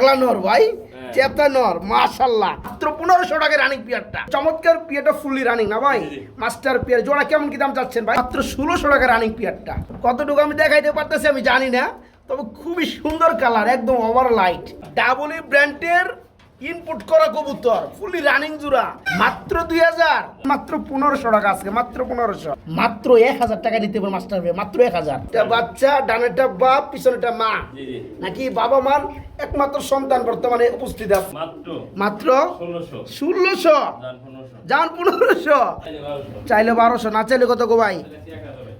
পাগলা নর ভাই চেপটা চেতা নর মাশাল্লাহ। মাত্র পনেরোশো টাকা রানিং পিয়ারটা চমৎকার পিয়ারটা ফুললি রানিং না ভাই। মাস্টার পিয়ার জোড়া কেমন কি দাম চাচ্ছেন ভাই? মাত্র ষোলোশো টাকা রানিং পিয়ারটা কতটুকু আমি দেখাইতে পারতেছি আমি জানি না তবে খুবই সুন্দর কালার একদম ওভার লাইট ডাবল ব্র্যান্ডের ইনপুট করা কবুতর ফুলি রানিং জোড়া মাত্র দুই হাজার। মাত্র পনেরোশো টাকা আজকে মাত্র পনেরোশো। মাত্র এক হাজার টাকা নিতে পারে মাস্টার ভাই মাত্র এক হাজার। এটা বাচ্চা ডানেরটা বাপ পিছনেটা মা। জি জি। নাকি বাবা মার একমাত্র সন্তান বর্তমানে উপস্থিত আছে? মাত্র। মাত্র? ষোলোশো। যান পনেরোশো। চাইলে বারোশো। না চাইলে কত গো ভাই?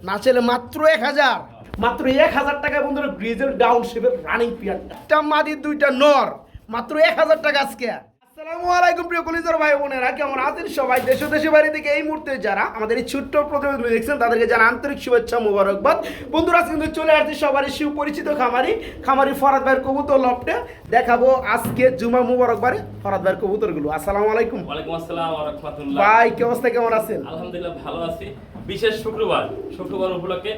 না চাইলে মাত্র এক হাজার। মাত্র এক হাজার টাকায় বন্ধুরা গ্রিজেল ডাউন শেপের রানিং পিয়ারটা একটা মাদি দুইটা নর। মাত্র এক হাজার টাকা আজকে। আসসালামু আলাইকুম প্রিয় কলিজার ভাই বোনেরা কেমন আছেন সবাই? দেশ দেশে বাড়ি থেকে এই মুহূর্তে যারা আমাদের এই ছোট্ট প্রতিবেদন দেখছেন তাদেরকে জানা আন্তরিক শুভেচ্ছা মুবারকবাদ। বন্ধুরা কিন্তু চলে আসছে সবারই সুপরিচিত খামারি খামারি ফরাদ ভাইয়ের কবুতর লফটে। দেখাবো আজকে জুমা মুবারকবারে ফরাদ ভাইয়ের কবুতরগুলো। আসসালামু আলাইকুম। ওয়ালাইকুম আসসালাম ওয়া রাহমাতুল্লাহ। ভাই কি অবস্থা কেমন আছেন? আলহামদুলিল্লাহ ভালো আছি। বিশেষ শুক্রবার শুক্রবার উপলক্ষে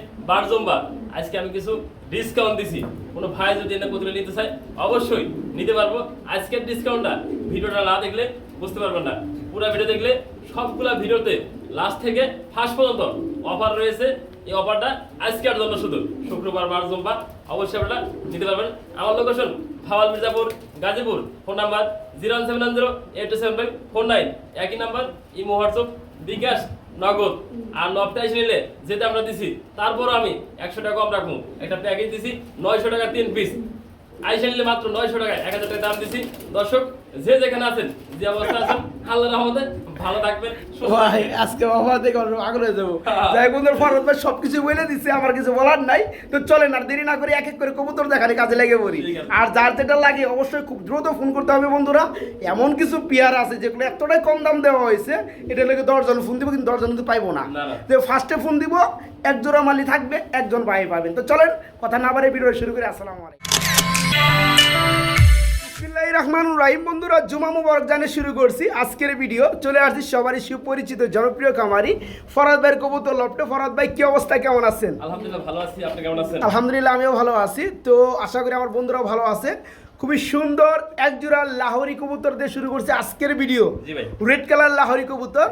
আজকে আমি কিছু ডিসকাউন্ট দিছি। কোনো ভাই যদি এনে প্রতিদিন নিতে চায়, অবশ্যই নিতে পারব। আজকের ডিসকাউন্টটা ভিডিওটা না দেখলে বুঝতে পারবেন না। পুরো ভিডিও দেখলে সবগুলা ভিডিওতে লাস্ট থেকে ফার্স্ট পর্যন্ত অফার রয়েছে। এই অফারটা আজকের জন্য শুধু। শুক্রবার বার জম্বার অবশ্যই আপনারা নিতে পারবেন। আমার location ফাওয়াল Mirzapur, Gazipur phone number zero one seven zero eight two seven five four nine একই number imo WhatsApp bKash Nagad. আর নবটা এসে নিলে যেটা আমরা দিছি তারপর আমি একশো টাকা কম রাখব। একটা প্যাকেজ দিছি নয়শো টাকা তিন পিস আইসা নিলে মাত্র নয়শো টাকা এক হাজার টাকা দাম দিছি। দর্শক যে যেখানে আছেন যে অবস্থা আছেন আল্লাহ রহমতে ভালো থাকবেন ভাই আজকে বাবা দেখে আগ্রহ যাব। হ্যাঁ। যাই বন্ধুর ফরত ভাই সবকিছু বলে দিচ্ছে আমার কিছু বলার নাই। তো চলেন আর দেরি না করে এক এক করে কবুতর দেখানি কাজে লেগে পড়ি। আর যার যেটা লাগে অবশ্যই খুব দ্রুত ফোন করতে হবে বন্ধুরা। এমন কিছু পেয়ার আছে যেগুলো এতটাই কম দাম দেওয়া হয়েছে এটা লেগে দশজন ফোন দিব কিন্তু দশজন কিন্তু পাইবো না। না। ফার্স্টে ফোন দিব এক জোড়া মালি থাকবে একজন ভাই পাবেন। তো চলেন কথা না বাড়ে ভিডিও শুরু করে। আসসালামু আলাইকুম। রহমানুর রাহিম। বন্ধুরা জুমা মুবারক জানে শুরু করছি। আজকের ভিডিও চলে আসছি সবারই সুপরিচিত জনপ্রিয় খামারি ফরাদ ভাইয়ের কবুতর লপটে। ফরাদ ভাই কি অবস্থা? কেমন আছেন? আলহামদুলিল্লাহ ভালো আছি। আপনি কেমন আছেন? আলহামদুলিল্লাহ আমিও ভালো আছি। তো আশা করি আমার বন্ধুরাও ভালো আছে খুবই সুন্দর এক জোড়া লাহোরি কবুতর দিয়ে শুরু করছে আজকের ভিডিও রেড কালার লাহোরি কবুতর।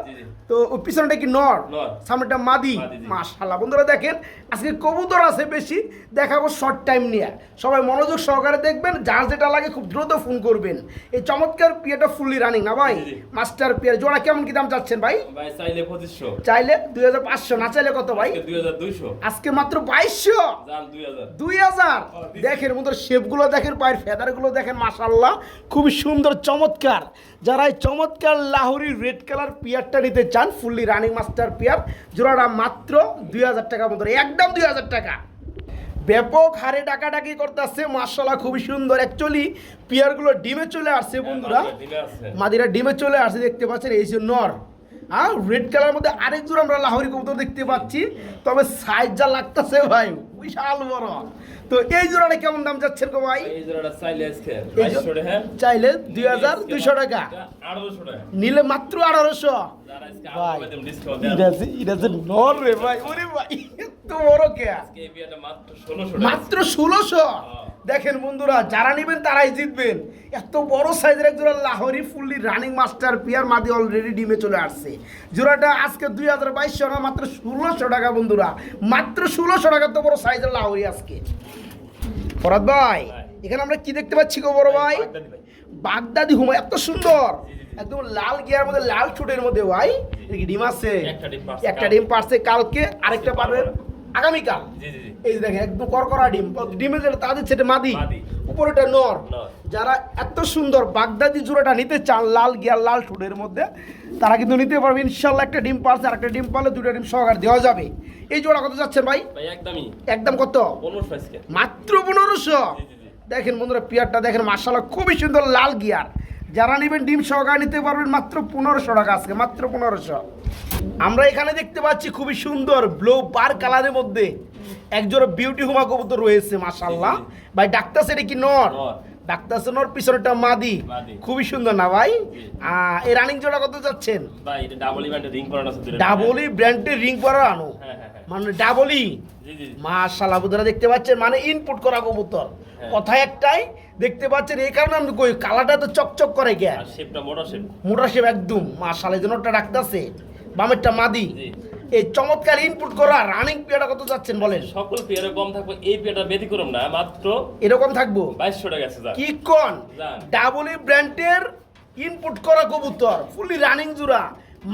তো পিছনটা কি নর। সামনেটা মাদি। মাশাল্লাহ বন্ধুরা দেখেন আজকে কবুতর আছে বেশি দেখাবো শর্ট টাইম নিয়ে। সবাই মনোযোগ সহকারে দেখবেন যার যেটা লাগে খুব দ্রুত ফোন করবেন। এই চমৎকার পিয়াটা ফুললি রানিং না ভাই। Master pair. জোড়া কেমন কি দাম চাচ্ছেন ভাই? চাইলে পঁচিশশো। চাইলে দুই হাজার পাঁচশো না চাইলে কত ভাই? দুই হাজার দুইশো। আজকে মাত্র বাইশশো। দুই হাজার। দুই হাজার। দেখেন মতো শেপগুলো দেখেন পায়ের ফেদারগুলো দেখেন মাশাল্লাহ খুবই সুন্দর চমৎকার। যারা এই চমৎকার লাহোরি রেড কালার পিয়ারটা নিতে চান ফুললি রানিং মাস্টার পিয়ার জোড়াটা মাত্র দুই হাজার টাকা মতো একদম দুই হাজার টাকা। ব্যাপক হারে ডাকাডাকি করতেছে মার্শাল্লাহ খুবই সুন্দর। অ্যাকচুয়ালি পিয়ারগুলো ডিমে চলে আসছে বন্ধুরা। মাদিরা ডিমে চলে আসছে দেখতে পাচ্ছেন এই যে নর। হ্যাঁ রেড কালার মধ্যে আরেক জোড়া আমরা লাহোরি কবুতর দেখতে পাচ্ছি। তবে সাইজ যা লাগতেছে ভাই বিশাল বড়। তো এই জোড়াটা কেমন দাম যাচ্ছেন গো ভাই? এই জোড়াটা চাইলে আজকে জো- বাইশশো টাকা। চাইলে দুই হাজার দুইশো টাকা। আঠারোশো টাকা। নিলে মাত্র আঠারোশো। যারা আজকে ভাই। আরও ডিসকাউন্ট এটা যে এটা যে নর রে ভাই ওরে ভাই এত বড় কে? আজকে এই বিয়াটা মাত্র ষোলোশো মাত্র ষোলোশো? হ্যাঁ। দেখেন বন্ধুরা যারা নেবেন তারাই জিতবেন এত বড় সাইজের এক জোড়া Lahori fully running master pair মাদি অলরেডি ডিমে চলে আসছে জোড়াটা আজকে দুই হাজার বাইশশো না মাত্র ষোলোশো টাকা বন্ধুরা মাত্র ষোলোশো টাকা তো বড় সাইজের লাহোরি আজকে ফরাদ ভাই। এখানে আমরা কি দেখতে পাচ্ছি গো বড় ভাই বাগদাদি। হুমা এত সুন্দর। একদম লাল গিয়ার মধ্যে লাল ঠোঁটের মধ্যে ভাই ডিম আছে একটা ডিম পারছে কালকে। ডিম পারছে কালকে আরেকটা পারবে আগামীকাল। এই যে দেখেন একদম করকরা ডিম। ডিমের যেটা তাদের সেটা মাদি। উপরেটা নর। যারা এত সুন্দর বাগদাদি জোড়াটা নিতে চান লাল গিয়ার লাল ঠোঁটের মধ্যে তারা কিন্তু নিতে পারবে। ইনশাল্লাহ একটা ডিম পারছে আর একটা ডিম পারলে দুটো ডিম সহকার দেওয়া যাবে। এই জোড়া কত যাচ্ছেন ভাই? একদমই। একদম কত? মাত্র পনেরোশো। দেখেন বন্ধুরা পিয়ারটা দেখেন মার্শাল্লাহ খুবই সুন্দর লাল গিয়ার। যারা নেবেন ডিম সহকারে নিতে পারবেন মাত্র পনেরোশো টাকা আজকে মাত্র পনেরোশো। আমরা এখানে দেখতে পাচ্ছি খুবই সুন্দর ব্লু বার কালারের মধ্যে একজোড়া বিউটি হুমা কবুতর রয়েছে মাশাল্লাহ। ভাই ডাক্তার সেটা কি নর। ডাক্তার সে নর পিছনেটা মাদি। খুবই সুন্দর না ভাই? এই রানিং জোড়া কত যাচ্ছেন ভাই এটা ডাবল ইভেন্টে রিং করানো আছে ডাবলি ব্র্যান্ডের রিং মানে ডাবলি। মাশাল্লাহ বুধরা দেখতে পাচ্ছেন মানে ইনপুট করা কবুতর। হ্যাঁ। কথা একটাই দেখতে পাচ্ছেন এই কারণে আমি কই কালারটা তো চকচক করে গে আর শেপটা মোটা শেপ মোটা শেপ একদম মাশাল এই জন্যটা রাখতেছে বামেরটা মাদি। এই চমৎকার ইনপুট করা রানিং পেয়ারা কত যাচ্ছেন বলেন? সকল পেয়ারে কম থাকবে এই পেয়ারটা ব্যতিক্রম না মাত্র এরকম থাকব? বাইশশো টাকা আছে কি কোন? ডাবল ই ব্র্যান্ডের ইনপুট করা কবুতর ফুলি রানিং জুরা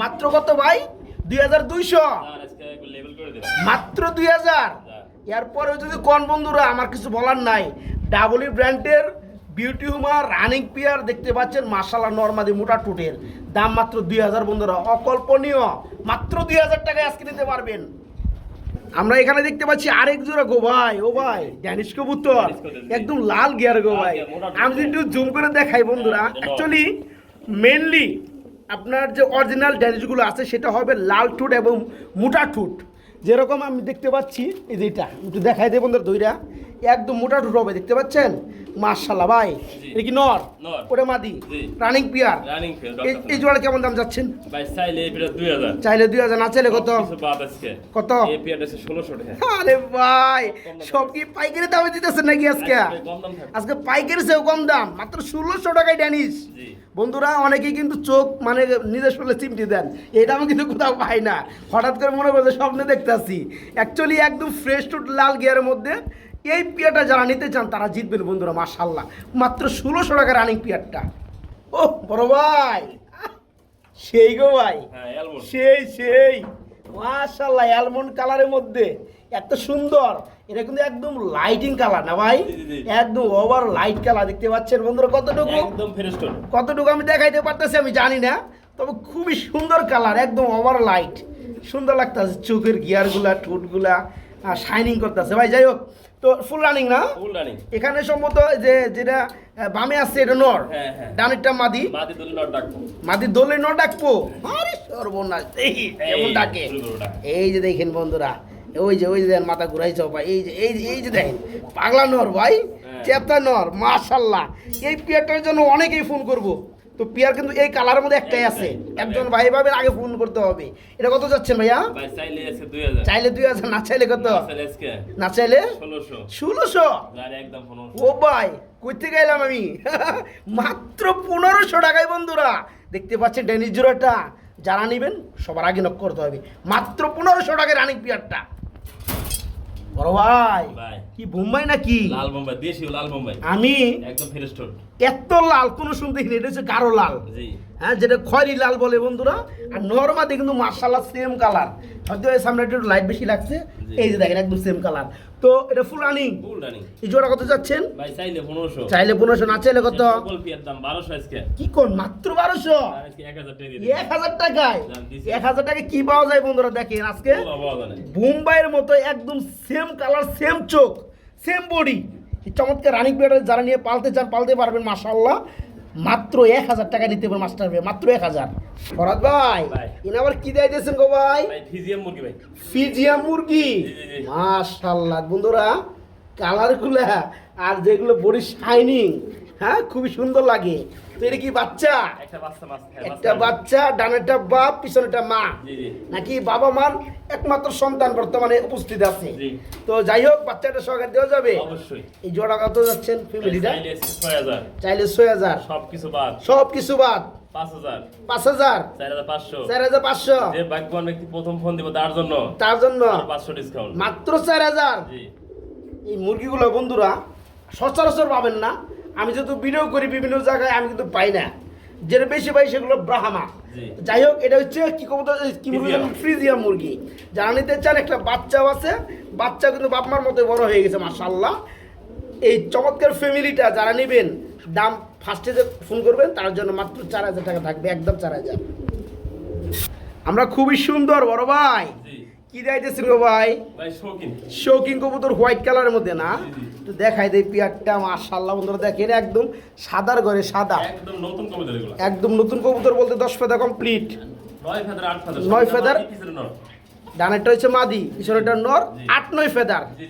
মাত্র কত ভাই? দুই হাজার দুইশো। মাত্র দুই হাজার। যান। এরপরে যদি কোন বন্ধুরা আমার কিছু বলার নাই ডাবল ই ব্র্যান্ডের বিউটি হুমার রানিং পিয়ার দেখতে পাচ্ছেন মাসালা নর্মাদি মোটা টুটের দাম মাত্র দুই হাজার বন্ধুরা অকল্পনীয়। মাত্র দুই হাজার টাকায় আজকে নিতে পারবেন। আমরা এখানে দেখতে পাচ্ছি আরেক জোড়া গো ভাই ও ভাই ড্যানিশ কবুতর। একদম লাল গিয়ার গো ভাই। আমি যদি একটু জুম করে দেখাই বন্ধুরা। অ্যাকচুয়ালি মেনলি আপনার যে অরিজিনাল ড্যানিশগুলো আছে সেটা হবে লাল ঠুট এবং মোটা ঠুট। যেরকম আমি দেখতে পাচ্ছি এই যেটা একটু দেখাই দেয় বন্ধুরা দইরা একদম মোটা ঠুট হবে দেখতে পাচ্ছেন? মার্শাল্লাহ ভাই। এটা কি নর। ওটা মাদি? রানিং পিয়ার এই- জোড়া কেমন দাম যাচ্ছেন? চাইলে দুই হাজার। না চাইলে কত? কত? আরে ভাই সব কি পাইকারি দামে দিতেছেন নাকি আজকে? আজকে পাইকারি সেও কম দাম মাত্র ষোলোশো টাকায় ড্যানিশ জি। বন্ধুরা অনেকেই কিন্তু চোখ মানে নিজের শরীরে চিমটি দেন। এটা আমি কিন্তু কোথাও পাই না। হঠাৎ করে মনে করছে স্বপ্নে দেখতেছি। অ্যাকচুয়ালি একদম ফ্রেশ টুট লাল গিয়ারের মধ্যে এই পিয়ারটা যারা নিতে চান তারা জিতবেন বন্ধুরা মার্শাল্লাহ মাত্র ষোলোশো টাকা রানিং পিয়ারটা। ও বড় ভাই। সেই গো ভাই। হ্যাঁ সেই সেই। মাশাল্লাহ অ্যালমন্ড কালারের মধ্যে। এত সুন্দর। এটা কিন্তু একদম লাইটিং কালার না ভাই। একদম ওভার লাইট কালার দেখতে পাচ্ছেন বন্ধুরা কতটুকু? একদম ফেরেস্টোন কতটুকু আমি দেখাইতে পারতেছি আমি জানি না তবে খুবই সুন্দর কালার একদম ওভার লাইট সুন্দর লাগতেছে চোখের গিয়ারগুলা ঠোঁটগুলা। শাইনিং করতেছে। ভাই যাই হোক তো ফুল রানিং না? ফুল রানিং এখানে সম্ভবত যে যেটা বামে আছে এটা নর। হ্যাঁ, হ্যাঁ। ডানেরটা মাদি। মাটি তুলে নট ডাকবো। মাদি দোলে ন ডাকবো? আরে সর্বনাশ। এই কেমন ডাকে। এই যে দেখেন বন্ধুরা ওই যে ওই যে দেখেন মাথা ঘুরাইছ ভাই। এই যে এই যে এই যে দেখেন পাগলা নর ভাই হ্যাঁ। চেতা নর মাশাল্লাহ এই পিয়ারটার জন্য অনেকেই ফোন করব। তো পিয়ার কিন্তু এই কালারের মধ্যে একটাই আছে। একজন ভাই ভাবের আগে ফোন করতে হবে। এটা কত যাচ্ছেন ভাইয়া? চাইলে দুই হাজার। না চাইলে কত? না চাইলে ষোলোশো। ও ভাই কইতে গেলাম আমি। মাত্র পনেরোশো টাকায় বন্ধুরা। দেখতে পাচ্ছেন ডেনিস জোড়াটা। যারা নেবেন সবার আগে নক করতে হবে। মাত্র পনেরোশো টাকায় রানিং পিয়ারটা বড় ভাই কি বোম্বাই নাকি? লাল বোম্বাই দেশীয় লাল বোম্বাই। আমি একদম ফেরেস্টোন এত লাল কোনো শুনতে এটা হচ্ছে গাঢ় লাল। জি। হ্যাঁ যেটা খয়রি লাল বলে বন্ধুরা আর নর্মাদি কিন্তু মার্শাল্লাহ সেম কালার হয়তো এর সামনে একটু লাইট বেশি লাগছে এই যে দেখেন একদম সেম কালার তো এটা ফুল রানিং ফুল রানিং এই জোড়া কত যাচ্ছেন? ভাই চাইলে পনেরোশো। চাইলে পনেরোশো না চাইলে কত? পিয়ার দাম বারোশো আজকে। কি কোন মাত্র বারোশো? আর আজকে এক হাজার টাকা দিয়ে এক হাজার টাকায়? দাম দিছি। এক হাজার টাকায় কি পাওয়া যায় বন্ধুরা দেখেন আজকে? বোম্বাইয়ের মতো একদম সেম কালার সেম চোখ সেম বডি চমৎকার রানিং প্লেয়ার যারা নিয়ে পালতে চান পালতে পারবেন মাশাল্লাহ মাত্র এক হাজার টাকা নিতে পারবে মাস্টার ভাই মাত্র এক হাজার। ফরাদ ভাই ভাই। ইনি আবার কি দেয় দিয়েছেন গো ভাই? ফিজিয়া ফিজিয়াম মুরগি ভাই। ফিজিয়া মুরগি। মাশাল্লাহ বন্ধুরা কালারগুলো আর যেগুলো বডি শাইনিং হ্যাঁ খুবই সুন্দর লাগে। তো এটা কি বাচ্চা? একটা বাচ্চা মাছ একটা বাচ্চা ডানেরটা বাপ পিছনেরটা মা। নাকি বাবা মার একমাত্র সন্তান বর্তমানে উপস্থিত আছে? তো যাই হোক বাচ্চাটা দেওয়া যাবে? অবশ্যই। এই জোড়া কত যাচ্ছেন ফ্যামিলিটা? চাইলে ছয় হাজার। সব কিছু বাদ। সব কিছু বাদ। পাঁচ হাজার। চার হাজার পাঁচশো। চার হাজার পাঁচশো। যে ভাগ্যবান ব্যক্তি প্রথম ফোন দিব তার জন্য তার জন্য। পাঁচশো ডিসকাউন্ট মাত্র চার হাজার? এই মুরগিগুলো বন্ধুরা সচরাচর পাবেন না। আমি যেহেতু ভিডিও করি বিভিন্ন জায়গায় আমি কিন্তু পাই না। যেটা বেশি পাই সেগুলো ব্রাহ্মা। যাই হোক এটা হচ্ছে কি কবুতর কি মুরগি। ফ্রিজিয়াম। মুরগি। যারা নিতে চান একটা বাচ্চাও আছে। বাচ্চা কিন্তু বাপ মার মতো বড় হয়ে গেছে মাশাল্লাহ এই চমৎকার ফ্যামিলিটা যারা নেবেন দাম ফার্স্টে যে ফোন করবেন তার জন্য মাত্র চার হাজার টাকা থাকবে একদম চার হাজার। আমরা খুবই সুন্দর বড় ভাই। কি দেখাইতেছি গো ভাই? শৌকিং কবুতর হোয়াইট কালারের মধ্যে না। তো দেখাই দেয় পিয়ারটা মাশাল্লাহ বন্ধুরা দেখেন একদম সাদার ঘরে সাদা। একদম নতুন একদম নতুন কবুতর বলতে দশ ফেদা কমপ্লিট নয় ফেদার ডানেরটা হচ্ছে মাদি পিছনেরটা নর আট নয় ফেদার। জি।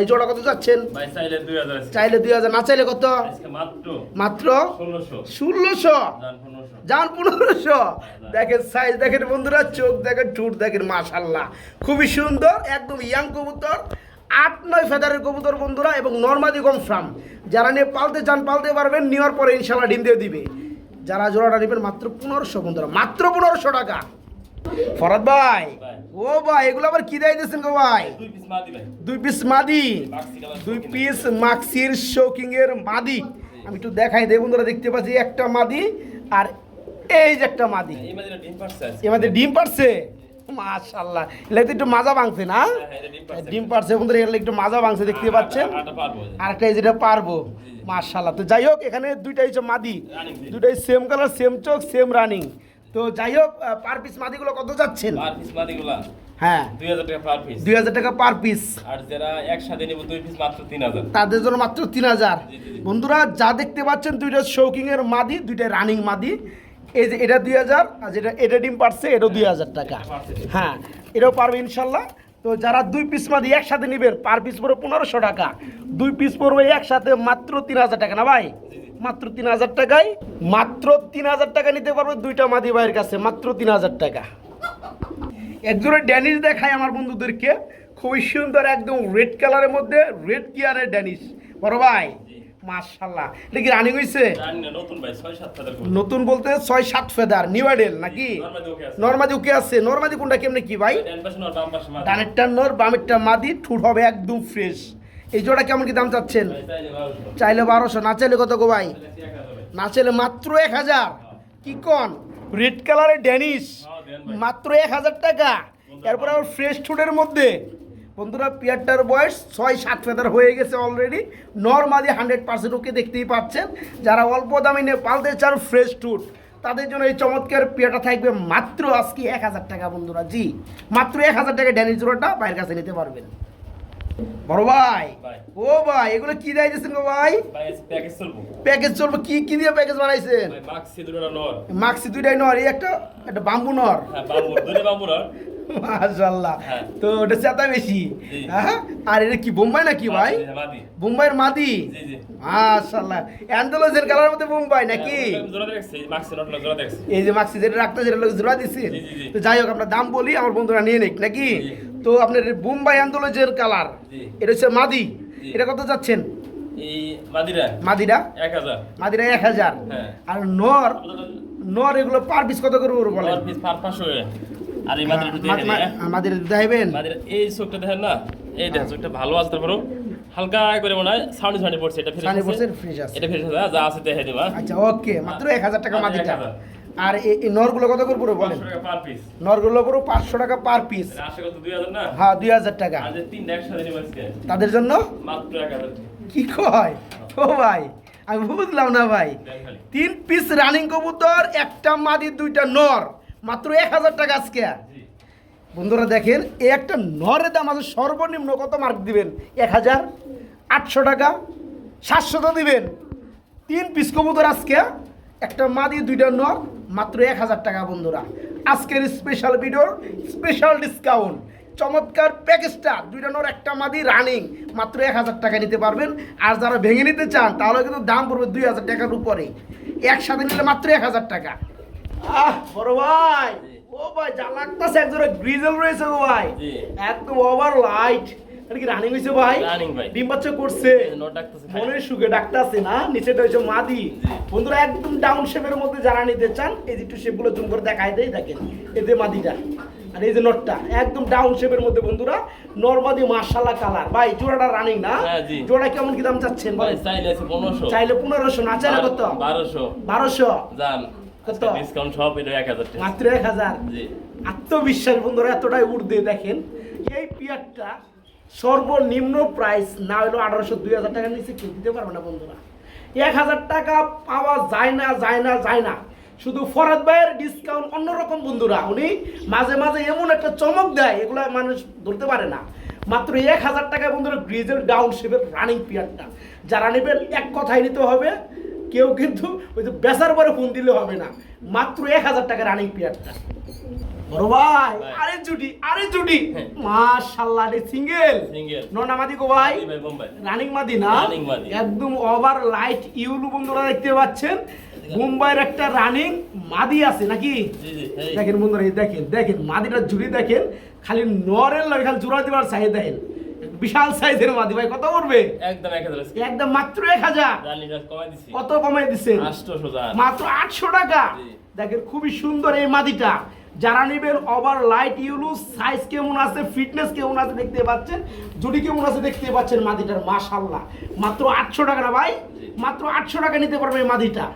এই জোড়া কত যাচ্ছেন? চাইলে দুই হাজার না চাইলে কত? মাত্র ষোলোশো। যান পনেরোশো। দেখেন সাইজ দেখেন বন্ধুরা চোখ দেখেন ঠুট দেখেন মাশাল্লাহ খুবই সুন্দর একদম ইয়াং কবুতর আট নয় ফেদারের কবুতর বন্ধুরা এবং নর্মাদি কম ফার্ম। যারা নিয়ে পালতে চান পালতে পারবেন নেওয়ার পরে ইনশাল্লাহ ডিম দিয়ে দিবে। যারা জোড়াটা নেবেন মাত্র পনেরোশো বন্ধুরা মাত্র পনেরোশো টাকা। ফরাদ ভাই। ও ভাই এগুলো আবার কি দেয় দিয়েছেন গো ভাই? দুই পিস মাদি দুই পিস মাক্সির শোকিং এর। মাদি। আমি একটু দেখাই বন্ধুরা দেখতে পাচ্ছি একটা মাদি আর এই যে একটা মাদি। এই মাদিটা ডিম পারছে মাশাল্লাহ এগুলো একটু মাজা ভাঙছে না? হ্যাঁ, হ্যাঁ, ডিম পারছে। বন্ধুরা এগুলো একটু মাজা ভাঙছে দেখতে পাচ্ছেন? আটা- আটা আর একটা এই যেটা পারব মাশাল্লাহ তো যাই হোক এখানে দুইটাই হচ্ছে মাদি। দুটাই সেম কালার সেম চোখ সেম রানিং তো যাই হোক পার পিস মাদিগুলো কত যাচ্ছেন? পার পিস মাদিগুলা? হ্যাঁ। দুই হাজার টাকা পার পিস দুই হাজার টাকা পার পিস আর যারা একসাথে নেব দুই পিস মাত্র তিন হাজার। তাদের জন্য মাত্র তিন হাজার। বন্ধুরা যা দেখতে পাচ্ছেন দুইটা শৌকিং এর মাদি দুইটা রানিং মাদি। এই যে এটা দুই হাজার আর যেটা এটা ডিম পারছে এটাও দুই হাজার টাকা। হ্যাঁ এটাও পারবে ইনশাল্লাহ। তো যারা দুই পিস মাদি একসাথে নেবেন পার পিস পড়বে পনেরোশো টাকা। দুই পিস পড়বে একসাথে মাত্র তিন হাজার টাকা না ভাই? মাত্র তিন হাজার টাকায় মাত্র তিন হাজার টাকা নিতে পারবে দুইটা মাদি ভাইয়ের কাছে মাত্র তিন হাজার টাকা। একজনের ড্যানিশ দেখায় আমার বন্ধুদেরকে। খুবই সুন্দর একদম রেড কালারের মধ্যে রেড গিয়ারের ড্যানিশ। বড় ভাই মাশাল্লাহ এটা কি রানিং হয়েছে নতুন বলতে ছয় সাত ফেদার নিউ আইডেল নাকি? নর্মাদি ওকে আছে। নর্মাদি কোনটা কেমনে কি ভাই? ডানেরটা নর বামেরটা মাদি ঠুট হবে একদম ফ্রেশ এই জোড়া কেমন কি দাম চাচ্ছেন? চাইলে বারোশো। না চাইলে কত গো ভাই। না চাইলে মাত্র এক হাজার। কি কন? রেড কালারের ড্যানিশ। মাত্র এক হাজার টাকা। এরপর আবার ফ্রেশ ফুডের মধ্যে। বন্ধুরা পিয়ারটার বয়স ছয় সাত ফেদার হয়ে গেছে already normally hundred percent okay দেখতেই পাচ্ছেন। যারা অল্প দামে নিয়ে পালতে চান ফ্রেশ ফুড তাদের জন্য এই চমৎকার পিয়াটা থাকবে মাত্র আজকে এক হাজার টাকা বন্ধুরা। জি মাত্র এক হাজার টাকা ড্যানিশ জোড়াটা বাইরের কাছে নিতে পারবেন। বড় ভাই। ও ভাই এগুলো কি দেয় দিয়েছেন গো ভাই প্যাকেজ চলবো। কি কি দিয়ে প্যাকেজ বানাইছেন মাক্সি দুইটাই নর এই একটা একটা বাম্বু নর হ্যাঁ। মাশাল্লাহ হ্যাঁ। তো ওটা চেতা বেশি হ্যাঁ আর এটা কি বোম্বাই নাকি ভাই। বোম্বাইয়ের মাদি। মাশাল্লাহ অ্যান্ডোলজের কালার মধ্যে বোম্বাই নাকি। এই যে মাক্সি যেটা রাখতে যেটা লোক জোড়া দিচ্ছে। তো যাই হোক আমরা দাম বলি আমার বন্ধুরা নিয়ে নিক নাকি। তো আপনার বোম্বাই অ্যান্ডোলজের কালার এটা হচ্ছে মাদি। এটা কত যাচ্ছেন? মাদিরা। মাদিরা? এক হাজার। মাদিরা হ্যাঁ। আর নর নর এগুলো পার পিস কত করে। আর এই মাদিরা হ্যাঁ? মাদিরা মাদিরা এই চোখটা দেখেন না? এই দেখেন চোখটা ভালো আছে হালকা করে মনে হয় সাউন্ড সাউন্ড পড়ছে এটা ফ্রেশ সানি আছে বছর ফ্রেশ আছে। এটা ফ্রেশ আছে যা আছে দেখে দিবা আচ্ছা ওকে মাত্র এক হাজার টাকা 1000 আর এই নরগুলো কত করে বলেন? পার পিস নরগুলো পুরো পাঁচশো টাকা পার পিস হ্যাঁ দুই হাজার টাকা। তাদের জন্য? কি কয়? ও ভাই আমি বুঝলাম না ভাই। তিন পিস রানিং কবুতর একটা মাদি দুইটা নর। মাত্র এক হাজার টাকা আজকে। বন্ধুরা দেখেন এই একটা নরের দাম আছে সর্বনিম্ন কত মার্ক দিবেন? এক হাজার আটশো টাকা সাতশো তো দিবেন। তিন পিস কবুতর আজকে একটা মাদি দুইটা নর। মাত্র এক হাজার টাকা বন্ধুরা। আজকের স্পেশাল ভিডিওর স্পেশাল ডিসকাউন্ট চমৎকার প্যাকেজটা দুইটা নর একটা মাদি রানিং মাত্র এক হাজার টাকা নিতে পারবেন। আর যারা ভেঙে নিতে চান তাহলে কিন্তু দাম পড়বে দুই হাজার টাকার উপরে। একসাথে নিলে মাত্র এক হাজার টাকা। আহ বড় ভাই। ও ভাই যা লাগতাছে একজোড়া গ্রিজেল রয়েছে গো ভাই। একদম ওভার লাইট এটা কি রানিং হয়েছে ভাই। ডিম বাচ্চা করছে। মনের সুখে ডাকতাছে না নিচেটা মাদি। বন্ধুরা একদম ডাউন শেপের মধ্যে যারা নিতে চান এই যে একটু শেপগুলো জুম করে দেখেন। এই যে মাদিটা আর এই যে নটটা একদম ডাউন শেপের মধ্যে বন্ধুরা নর্মাদি মার্শাল্লাহ কালার ভাই জোড়াটা রানিং না? হ্যাঁ, জোড়া কেমন কি দাম চাচ্ছেন ভাই? চাইলে আছে পনেরোশো। চাইলে পনেরোশো না চাইলে কত? বারোশো। বারোশো। যান কত? ডিসকাউন্ট সব এটা এক হাজার টাকা। মাত্র এক হাজার? জি। আত্মবিশ্বাস বন্ধুরা এতটাই উর্দে দেখেন। এই পিয়ারটা সর্বনিম্ন প্রাইস না হলো আঠারোশো দুই হাজার টাকার নিচে কেউ দিতে পারবে না বন্ধুরা। এক হাজার টাকা পাওয়া যায় না যায় না যায় না। শুধু ফরাদ ভাইয়ের ডিসকাউন্ট অন্যরকম বন্ধুরা। উনি মাঝে মাঝে এমন একটা চমক দেয়, এগুলো মানুষ ধরতে পারে না। মাত্র এক হাজার টাকা বন্ধুরা গ্রিজেল ডাউন শেপের রানিং পিয়ারটা যারা নেবেন, এক কথায় নিতে হবে, কেউ কিন্তু ওই যে বেচার পরে ফোন দিলে হবে না। মাত্র এক হাজার টাকা রানিং পিয়ারটা বড় ভাই। আরে জুটি আরে জুটি। হ্যাঁ। মাশাআল্লাহ রে সিঙ্গেল সিঙ্গেল ননা মাদি গো ভাই রানিং মাদি না। একদম ওভার লাইট ইউলু বন্ধুরা দেখতে পাচ্ছেন। মুম্বাইয়ের একটা রানিং মাদি আছে নাকি? এই দেখেন বন্ধুরা দেখেন দেখেন মাদিটা জুড়ি দেখেন। খালি নরের লাগে খালি জোড়া দিবার চাই দেখেন। বিশাল সাইজের মাদি ভাই কত পড়বে? একদম এক হাজার আজকে একদম মাত্র এক হাজার। রানিটা কমাই দিছি। কত কমাই আটশো মাত্র আটশো টাকা। দেখেন খুবই সুন্দর এই মাদিটা। যারা নেবেন ওভার লাইট ইউলু সাইজ কেমন আছে ফিটনেস কেমন আছে দেখতে পাচ্ছেন। জুড়ি কেমন আছে দেখতে পাচ্ছেন মাদিটার মাশাল্লাহ মাত্র আটশো টাকা না ভাই? মাত্র আটশো টাকা নিতে পারবে মাদিটা।